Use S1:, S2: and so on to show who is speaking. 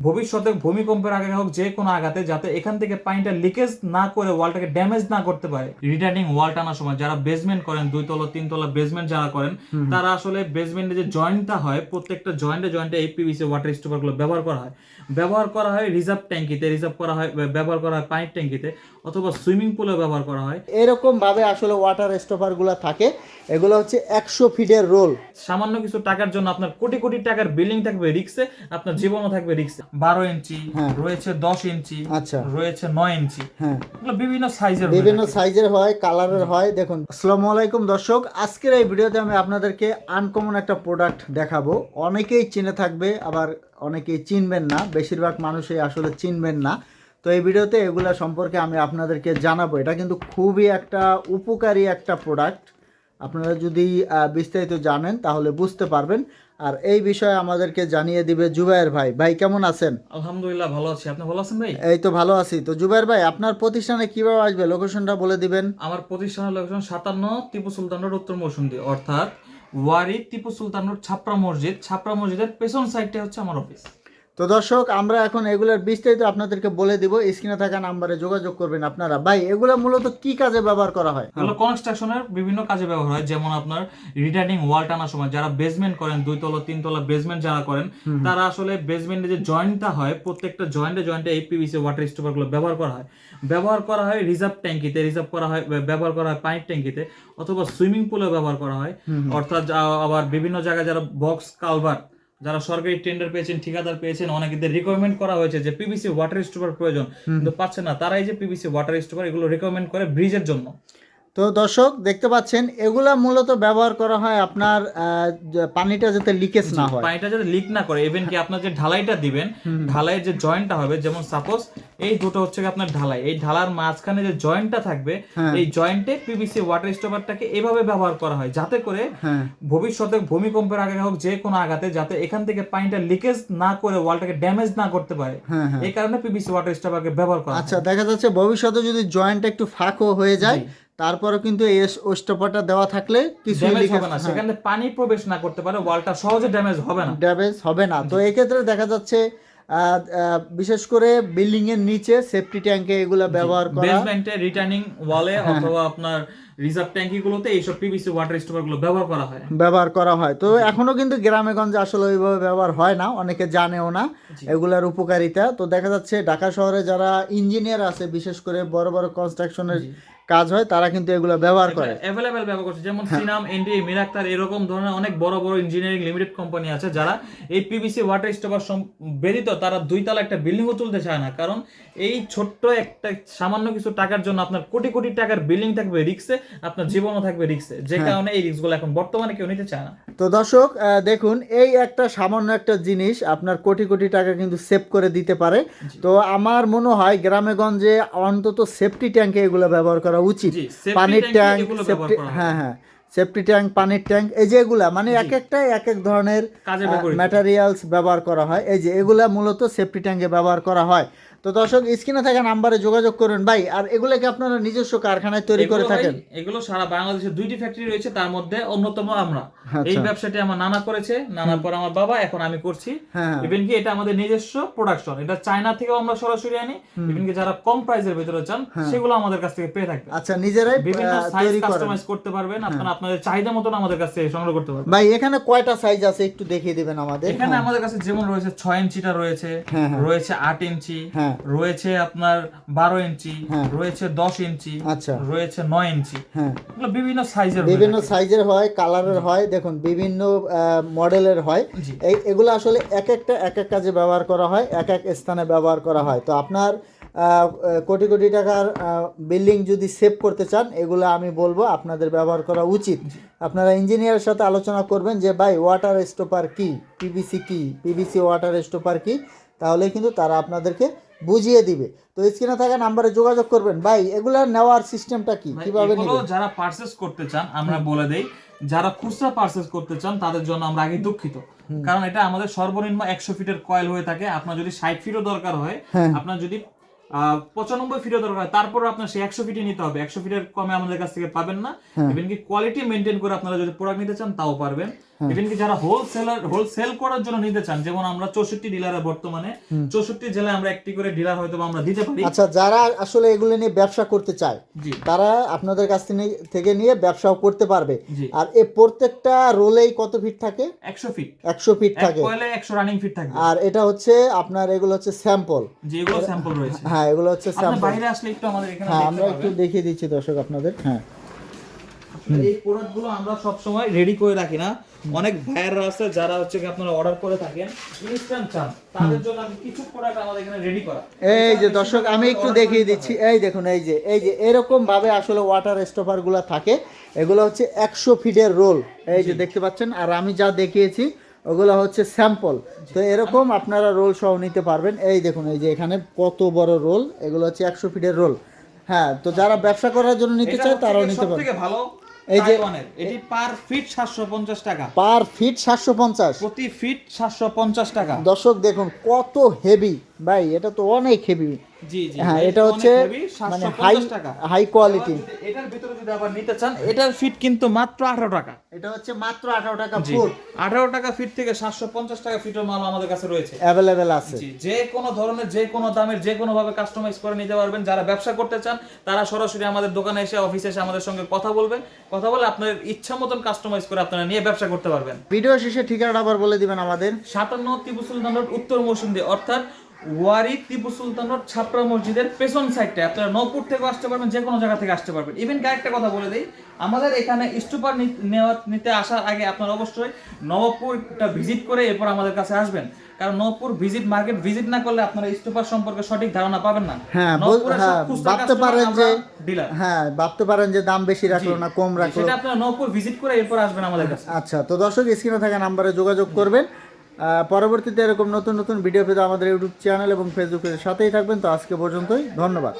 S1: ভবিষ্যতে ভূমিকম্পের আগে হোক যে কোনো আঘাতে যাতে এখান থেকে পানিটা লিকেজ না করে ওয়ালটাকে ড্যামেজ না করতে পারে। রিটার্নিং ওয়াল টানার সময় যারা বেসমেন্ট করেন দুই তলা তিন তলা বেসমেন্ট যারা করেন তারা আসলে বেসমেন্টে যে জয়েন্টটা হয় প্রত্যেকটা জয়েন্টে জয়েন্টে এই পিভিসি ওয়াটার স্টোপারগুলো ব্যবহার করা হয়। ব্যবহার করা হয় রিজার্ভ ট্যাঙ্কিতে রিজার্ভ করা হয় ব্যবহার করা হয় পানির ট্যাঙ্কিতে অথবা সুইমিং পুলে ব্যবহার করা হয়।
S2: এরকম ভাবে আসলে ওয়াটার স্টপারগুলো থাকে। এগুলো হচ্ছে একশো ফিটের রোল
S1: সামান্য কিছু টাকার জন্য আপনার কোটি কোটি টাকার বিল্ডিং থাকবে রিক্সে আপনার জীবনও থাকবে রিক্সে বারো ইঞ্চি
S2: হ্যাঁ।
S1: রয়েছে দশ ইঞ্চি
S2: আচ্ছা।
S1: রয়েছে নয় ইঞ্চি।
S2: হ্যাঁ।
S1: বিভিন্ন সাইজের
S2: বিভিন্ন সাইজের হয় কালারের হয়। দেখুন আসসালামু আলাইকুম দর্শক। আজকের এই ভিডিওতে আমি আপনাদেরকে আনকমন একটা প্রোডাক্ট দেখাবো। অনেকেই চিনে থাকবে আবার অনেকেই চিনবেন না। বেশিরভাগ মানুষই আসলে চিনবেন না। তো এই ভিডিওতে এগুলা সম্পর্কে আমি আপনাদেরকে জানাব। এটা কিন্তু খুবই একটা উপকারী একটা প্রোডাক্ট আপনারা যদি বিস্তারিত জানেন তাহলে বুঝতে পারবেন। আর এই বিষয়ে আমাদেরকে জানিয়ে দিবে জুবায়ের ভাই। ভাই কেমন আছেন?
S1: আলহামদুলিল্লাহ ভালো আছি। আপনি ভালো আছেন ভাই?
S2: এই তো ভালো আছি। তো জুবায়ের ভাই আপনার প্রতিষ্ঠানে কীভাবে আসবে? লোকেশনটা বলে দিবেন।
S1: আমার প্রতিষ্ঠানের লোকেশন সাতান্ন টিপু সুলতান রোড উত্তর মৌসুমদি। অর্থাৎ ওয়ারি টিপু সুলতান রোড ছাপড়া মসজিদ। ছাপড়া মসজিদের পেছন সাইডটা হচ্ছে আমার অফিস
S2: তো দর্শক আমরা এখন এগুলোর বিস্তারিত আপনাদেরকে বলে দিব। স্ক্রিনে থাকা নাম্বারে যোগাযোগ করবেন আপনারা। ভাই এগুলো মূলত কি কাজে ব্যবহার করা হয়?
S1: এগুলো কনস্ট্রাকশনের বিভিন্ন কাজে ব্যবহার হয়। যেমন আপনার রিটার্নিং ওয়াল টানার সময় যারা বেসমেন্ট করেন দুই তলা তিন তলা বেসমেন্ট যারা করেন তারা আসলে বেসমেন্টে যে জয়েন্টটা হয় প্রত্যেকটা জয়েন্টে জয়েন্টে এই পিভিসি ওয়াটার স্টোপারগুলো ব্যবহার করা হয়। ব্যবহার করা হয় রিজার্ভ ট্যাঙ্কিতে রিজার্ভ করা হয় ব্যবহার করা হয় পানির ট্যাঙ্কিতে অথবা সুইমিং পুলে ব্যবহার করা হয়। অর্থাৎ আবার বিভিন্ন জায়গায় যারা বক্স কালভার যারা সরকারি টেন্ডার পেয়েছেন ঠিকাদার পেয়েছেন অনেকদের রিকমেন্ড করা হয়েছে যে পিভিসি ওয়াটার স্টোপার প্রয়োজন। কিন্তু পাচ্ছে না। তারাই যে পিভিসি ওয়াটার স্টোপার এগুলো রিকমেন্ড করে ব্রিজের জন্য।
S2: তো দর্শক দেখতে পাচ্ছেন এগুলা মূলত ব্যবহার করা হয় আপনার পানিটা যাতে লিকেজ না হয়।
S1: পানিটা যাতে লিক না করে। ইভেন কি আপনার যে ঢালাইটা দিবেন ঢালাইয়ের যে জয়েন্টটা হবে যেমন সাপোজ এই দুটো হচ্ছে আপনার ঢালাই। এই ঢালার মাঝখানে যে জয়েন্টটা থাকবে
S2: হ্যাঁ।
S1: এই জয়েন্টে পিভিসি ওয়াটার স্টোপারটাকে এভাবে ব্যবহার করা হয় যাতে করে
S2: হ্যাঁ।
S1: ভবিষ্যতে ভূমিকম্পের আগে হোক যে কোনো আঘাতে যাতে এখান থেকে পানিটা লিকেজ না করে ওয়ালটাকে ড্যামেজ না করতে পারে।
S2: হ্যাঁ
S1: এই কারণে পিভিসি ওয়াটার স্টোপারকে ব্যবহার করা হয়।
S2: আচ্ছা দেখা যাচ্ছে ভবিষ্যতে যদি জয়েন্টটা একটু ফাঁকও হয়ে যায় তারপরেও কিন্তু এই স্টপারটা দেওয়া থাকলে কিছু
S1: হবে না। সেখানে পানি প্রবেশ না করতে পারে ওয়ালটা সহজে ড্যামেজ হবে না।
S2: ড্যামেজ হবে না। তো এই ক্ষেত্রে দেখা যাচ্ছে বিশেষ করে বিল্ডিং এর নিচে সেফটি ট্যাঙ্কে এগুলো ব্যবহার করা।
S1: বেসমেন্টে রিটার্নিং ওয়ালে অথবা আপনার রিজার্ভ ট্যাঙ্কি গুলোতে এইসব পিভিসি ওয়াটারগুলো ব্যবহার করা হয়।
S2: ব্যবহার করা হয়। তো এখনও কিন্তু গ্রামে গঞ্জে আসলে ওইভাবে ব্যবহার হয় না অনেকে জানেও না এগুলার উপকারিতা। তো দেখা যাচ্ছে ঢাকা শহরে যারা ইঞ্জিনিয়ার আছে বিশেষ করে বড় বড় কনস্ট্রাকশনের কাজ হয় তারা কিন্তু এগুলো ব্যবহার করে।
S1: অ্যাভেলেবেল ব্যবহার করছে। যেমন
S2: হ্যাঁ।
S1: সিনাম এনডি মিরাক্তার এরকম ধরনের অনেক বড় বড় ইঞ্জিনিয়ারিং লিমিটেড কোম্পানি আছে যারা এই পিভিসি ওয়াটার স্টোপার ব্যতীত তারা দুই তালা একটা বিল্ডিংও তুলতে চায় না। কারণ এই ছোট্ট একটা সামান্য কিছু টাকার জন্য আপনার কোটি কোটি টাকার বিল্ডিং থাকবে রিক্সে আপনার জীবনও থাকবে রিক্সে যে
S2: হ্যাঁ।
S1: কারণে এই রিক্সগুলো এখন বর্তমানে কেউ নিতে চায় না।
S2: তো দর্শক দেখুন এই একটা সামান্য একটা জিনিস আপনার কোটি কোটি টাকা কিন্তু সেভ করে দিতে পারে। তো আমার মনে হয় গ্রামে গঞ্জে অন্তত সেফটি ট্যাঙ্কে এগুলো ব্যবহার করা উচিত। পানির ট্যাঙ্ক
S1: করা হয়।
S2: হ্যাঁ সেফটি ট্যাঙ্ক পানির ট্যাঙ্ক এই যে এগুলা মানে এক একটা এক এক ধরনের ম্যাটেরিয়ালস ব্যবহার করা হয়। এই যে এগুলা মূলত সেফটি ট্যাঙ্কে ব্যবহার করা হয়। তো দর্শক স্ক্রিনে থাকা নাম্বারে যোগাযোগ করুন ভাই। আর এগুলোকে আপনারা নিজস্ব কারখানায় তৈরি করে থাকেন।
S1: এগুলো সারা বাংলাদেশে দুইটি ফ্যাক্টরি রয়েছে তার মধ্যে অন্যতম আমরা।
S2: আচ্ছা।
S1: এই ব্যবসাটি আমার নানা করেছে নানার পর আমার বাবা এখন আমি করছি।
S2: হ্যাঁ।
S1: ইভেন কি এটা আমাদের নিজস্ব প্রোডাকশন এটা চায়না থেকেও আমরা সরাসরি আনি। ইভেন কি যারা কম প্রাইসের ভিতরে চান সেগুলো আমাদের কাছ থেকে পেয়ে থাকবে।
S2: আচ্ছা নিজেরাই
S1: বিভিন্ন সাইজ কাস্টমাইজ করতে পারবেন আপনারা আপনাদের চাহিদা মতন আমাদের কাছ থেকে সংগ্রহ করতে পারবেন।
S2: ভাই এখানে কয়টা সাইজ আছে একটু দেখিয়ে দিবেন আমাদের?
S1: এখানে আমাদের কাছে যেমন রয়েছে ছয় ইঞ্চিটা রয়েছে
S2: হ্যাঁ, হ্যাঁ।
S1: রয়েছে আট ইঞ্চি
S2: হ্যাঁ।
S1: রয়েছে আপনার বারো ইঞ্চি
S2: হ্যাঁ।
S1: রয়েছে দশ ইঞ্চি
S2: আচ্ছা।
S1: রয়েছে নয় ইঞ্চি।
S2: হ্যাঁ।
S1: বিভিন্ন সাইজের
S2: বিভিন্ন সাইজের হয় কালারের হয় দেখুন বিভিন্ন মডেলের হয়। এই এগুলো আসলে এক একটা এক এক কাজে ব্যবহার করা হয় এক এক স্থানে ব্যবহার করা হয়। তো আপনার কোটি কোটি টাকার বিল্ডিং যদি সেভ করতে চান এগুলো আমি বলব আপনাদের ব্যবহার করা উচিত। আপনারা ইঞ্জিনিয়ারের সাথে আলোচনা করবেন যে ভাই ওয়াটার স্টোপার কি? পিভিসি কি? পিভিসি ওয়াটার স্টোপার কি? তাহলে কিন্তু তারা আপনাদেরকে বুঝিয়ে দিবে। তো স্ক্রিনে থাকা নাম্বারে যোগাযোগ করবেন। ভাই এগুলা নেওয়ার সিস্টেমটা কি? কীভাবে নেবেন?
S1: যারা পারচেস করতে চান আমরা বলে দেই যারা খুচরা পারচেস করতে চান তাদের জন্য আমরা আগে দুঃখিত। কারণ এটা আমাদের সর্বনিম্ন একশো ফিটের কয়েল হয়ে থাকে। আপনার যদি ষাট ফিটও দরকার হয়
S2: হ্যাঁ।
S1: আপনার যদি আহ, পঁচানব্বই ফিটও দরকার হয় তারপরে আপনার সেই একশো ফিটে নিতে হবে। একশো ফিটের কমে আমাদের কাছ থেকে পাবেন না। ইভেন কি কোয়ালিটি মেনটেন করে আপনারা যদি প্রোডাক্ট নিতে চান তাও পারবেন। ইভেন কি যারা হোলসেলার হোলসেল করার জন্য নিতে চান যেমন আমরা চৌষট্টি ডিলারে বর্তমানে চৌষট্টি জেলায় আমরা একটি করে ডিলার হয়তো আমরা দিতে পারি।
S2: আচ্ছা যারা আসলে এগুলো নিয়ে ব্যবসা করতে চায় তারা আপনাদের কাছ থেকে- থেকে নিয়ে ব্যবসাও করতে পারবে। আর এই প্রত্যেকটা রোলেই কত ফিট থাকে?
S1: একশো ফিট
S2: একশো ফিট থাকে।
S1: একশো রানিং ফিট থাকবে।
S2: আর এটা হচ্ছে আপনার এগুলো হচ্ছে স্যাম্পল
S1: যে এগুলো স্যাম্পল রয়েছে।
S2: হ্যাঁ এগুলো হচ্ছে
S1: আপনি
S2: স্যাম্পল
S1: বাইরে আসলে একটু আমাদের এখানে
S2: হ্যাঁ আমরা একটু দেখিয়ে দিচ্ছি দর্শক আপনাদের। হ্যাঁ।
S1: এই প্রোডাক্টগুলো আমরা সব সময় রেডি করে রাখি না। অনেক ভাইয়াররা আছে যারা হচ্ছে কি আপনারা অর্ডার করে থাকেন ইনস্ট্যান্ট চান। তাদের জন্য আমি কিছু প্রোডাক্ট আমাদের এখানে রেডি করা।
S2: এই যে দর্শক আমি একটু দেখিয়ে দিচ্ছি। এই দেখুন এই যে এই যে এরকম ভাবে আসলে ওয়াটার স্টপারগুলা থাকে। এগুলো হচ্ছে একশো ফিটের রোল এই যে দেখতে পাচ্ছেন আর আমি যা দেখিয়েছি ওগুলো হচ্ছে স্যাম্পল তো এরকম আপনারা রোল সহ নিতে পারবেন। এই দেখুন এই যে এখানে কত বড় রোল এগুলো হচ্ছে একশো ফিটের রোল হ্যাঁ তো যারা ব্যবসা করার জন্য নিতে চায় তারাও নিতে পারবে।
S1: ভালো
S2: এই যে-
S1: এটি পার ফিট 750 টাকা।
S2: পার ফিট সাতশো পঞ্চাশ।
S1: প্রতি ফিট 750 টাকা।
S2: দর্শক দেখুন কত হেভি ভাই এটা তো অনেক হেভি
S1: জি জি
S2: হ্যাঁ এটা হচ্ছে মানে হাই
S1: টাকা।
S2: হাই কোয়ালিটি
S1: এটার ভিতরে যদি আবার নিতে চান এটার ফিট কিন্তু মাত্র 18 টাকা।
S2: এটা হচ্ছে মাত্র আঠারো টাকা ফুট
S1: 18 টাকা ফিট থেকে 750 টাকা ফিটের মাল আমাদের কাছে রয়েছে।
S2: অ্যাভেলেবেল আছে।
S1: জি যে কোনো ধরনের যে কোনো দামের যে কোনো ভাবে কাস্টমাইজ করে নিতে পারবেন। যারা ব্যবসা করতে চান তারা সরাসরি আমাদের দোকানে এসে অফিসে এসে আমাদের সঙ্গে কথা বলবেন। কথা বলে আপনার ইচ্ছা মতন কাস্টমাইজ করে আপনারা নিয়ে ব্যবসা করতে পারবেন।
S2: ভিডিও শেষে ঠিকানাটা আবার বলে দিবেন আমাদের।
S1: সাতান্ন টিপু সুলতান রোড উত্তর মৌসুমী অর্থাৎ ওয়ারি টিপু সুলতান রোড ছাপড়া মসজিদের পেছন সাইডটা আপনারা নৌপুর থেকে আসতে পারবেন যে কোনো জায়গা থেকে আসতে পারবেন। ইভেন একটা কথা বলে দিই আমাদের এখানে স্টুপার নেওয়া নিতে আসার আগে আপনারা অবশ্যই নবপুরটা ভিজিট করে এরপর আমাদের কাছে আসবেন। কারণ নবপুর ভিজিট মার্কেট ভিজিট না করলে আপনারা স্টুপার সম্পর্কে সঠিক ধারণা পাবেন না।
S2: হ্যাঁ হ্যাঁ ভাবতে পারেন যে হ্যাঁ ভাবতে পারেন যে দাম বেশি রাখল না কম রাখল।
S1: সেটা আপনারা নবপুর ভিজিট করে এরপর আসবেন আমাদের কাছে।
S2: আচ্ছা তো দর্শক স্ক্রিনে থাকা নাম্বারে যোগাযোগ করবেন। পরবর্তীতে এরকম নতুন নতুন ভিডিও পেতে আমাদের ইউটিউব চ্যানেল এবং ফেসবুকের সাথেই থাকবেন। তো আজকে পর্যন্তই, ধন্যবাদ।